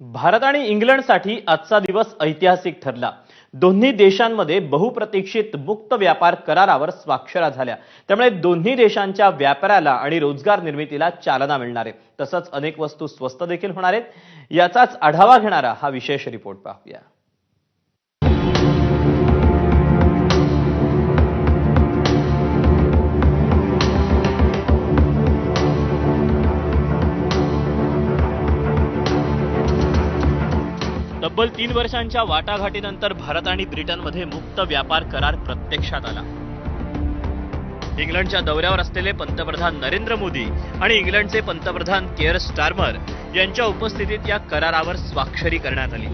भारत आणि इंग्लंडसाठी आजचा दिवस ऐतिहासिक ठरला. दोन्ही देशांमध्ये बहुप्रतीक्षित मुक्त व्यापार करारावर स्वाक्षऱ्या झाल्या. त्यामुळे दोन्ही देशांच्या व्यापाराला आणि रोजगार निर्मितीला चालना मिळणार. आहे तसंच अनेक वस्तू स्वस्त देखील होणार आहेत. याचाच आढावा घेणारा हा विशेष रिपोर्ट पाहूया. तब्बल तीन वर्षांच्या वाटाघाटीनंतर भारत आणि ब्रिटनमध्ये मुक्त व्यापार करार प्रत्यक्षात आला. इंग्लंडच्या दौऱ्यावर असलेले पंतप्रधान नरेंद्र मोदी आणि इंग्लंडचे पंतप्रधान केअर स्टार्मर यांच्या उपस्थितीत या करारावर स्वाक्षरी करण्यात आली.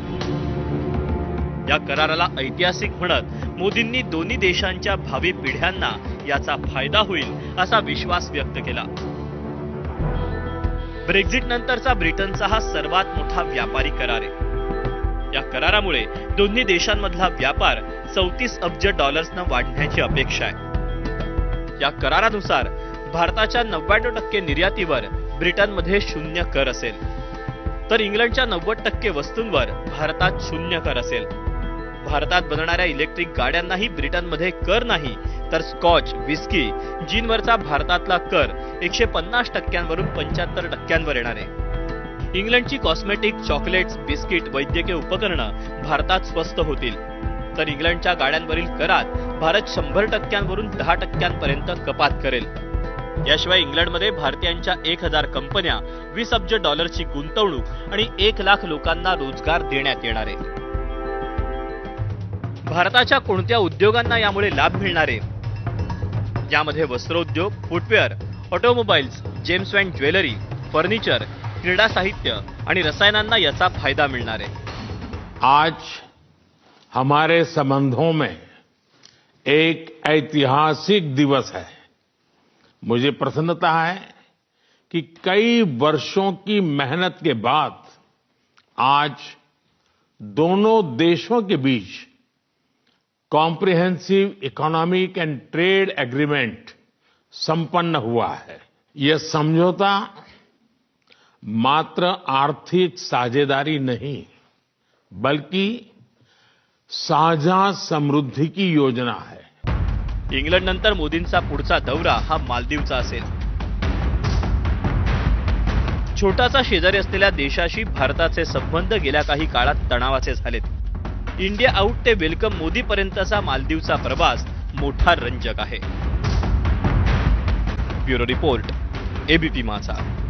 या कराराला ऐतिहासिक म्हणत मोदींनी दोन्ही देशांच्या भावी पिढ्यांना याचा फायदा होईल असा विश्वास व्यक्त केला. ब्रेक्झिट नंतरचा ब्रिटनचा हा सर्वात मोठा व्यापारी करार आहे. करारामुळे दोन्ही देशांमधला व्यापार चौतीस अब्ज डॉलर्सनं वाढण्याची अपेक्षा आहे. या करारानुसार भारताच्या नव्याण्णव टक्के निर्यातीवर ब्रिटनमध्ये शून्य कर असेल. तर इंग्लंडच्या नव्वद टक्के वस्तूंवर भारतात शून्य कर असेल. भारतात बनणाऱ्या इलेक्ट्रिक गाड्यांनाही ब्रिटनमध्ये कर नाही तर स्कॉच विस्की जीनवरचा भारतातला कर एकशे पन्नास टक्क्यांवरून पंच्याहत्तर टक्क्यांवर येणार आहे. इंग्लंडची कॉस्मेटिक चॉकलेट्स बिस्किट वैद्यकीय उपकरणं भारतात स्वस्त होतील. तर इंग्लंडच्या गाड्यांवरील करात भारत शंभर टक्क्यांवरून दहा टक्क्यांपर्यंत कपात करेल. याशिवाय इंग्लंडमध्ये भारतीयांच्या एक हजार कंपन्या वीस अब्ज डॉलरची गुंतवणूक आणि एक लाख लोकांना रोजगार देण्यात येणार आहे. भारताच्या कोणत्या उद्योगांना यामुळे लाभ मिळणार आहे? यामध्ये वस्त्रोद्योग footwear automobiles gems and jewellery furniture क्रीडा साहित्य आणि रसायनांना याचा फ़ायदा मिळणार आहे. आज हमारे संबंधों में एक ऐतिहासिक दिवस है। मुझे प्रसन्नता है कि कई वर्षों की मेहनत के बाद आज दोनों देशों के beach comprehensive economic and trade agreement संपन्न हुआ है। यह समझौता मात्र आर्थिक साझेदारी नहीं बल्कि साझा समृद्धी की योजना है। इंग्लंड नंतर मोदींचा पुढचा दौरा हा मालदीवचा असेल. छोटासा शेजारी असलेल्या देशाशी भारताचे संबंध गेल्या काही काळात तणावाचे झालेत. इंडिया आउट ते वेलकम मोदी पर्यंतचा मालदीवचा प्रवास मोठा रंजक आहे. ब्युरो रिपोर्ट एबीपी माझा.